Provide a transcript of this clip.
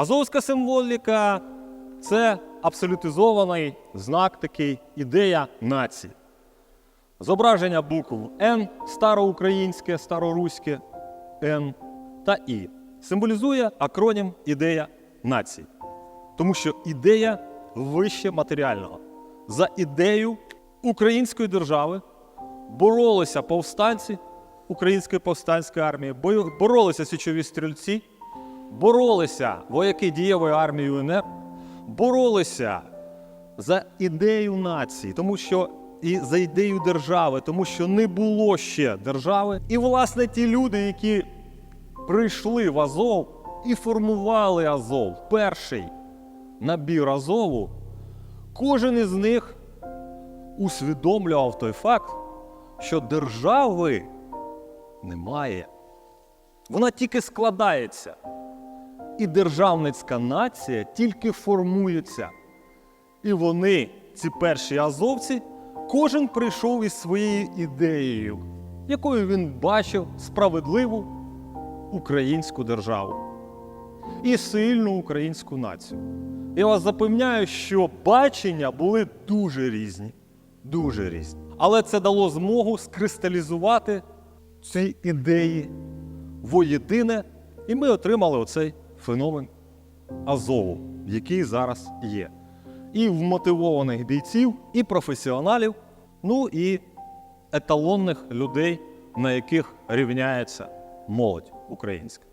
Азовська символіка це абсолютизований знак такий, ідея нації. Зображення букв Н, староукраїнське, староруське Н та І символізує акронім ідея нації. Тому що ідея вище матеріального. За ідею української держави боролися повстанці Української повстанської армії, боролися січові стрільці, боролися вояки дієвої армії УНР, боролися за ідею нації, тому що і за ідею держави, тому що не було ще держави. І, власне, ті люди, які прийшли в Азов і формували Азов, перший набір Азову, кожен із них усвідомлював той факт, що держави немає. Вона тільки складається. І державницька нація тільки формується. І вони, ці перші азовці, кожен прийшов із своєю ідеєю, якою він бачив справедливу українську державу і сильну українську націю. Я вас запевняю, що бачення були дуже різні. Дуже різні. Але це дало змогу скристалізувати ці ідеї воєдине, і ми отримали оцей феномен Азову, який зараз є. І вмотивованих бійців, і професіоналів, ну і еталонних людей, на яких рівняється молодь українська.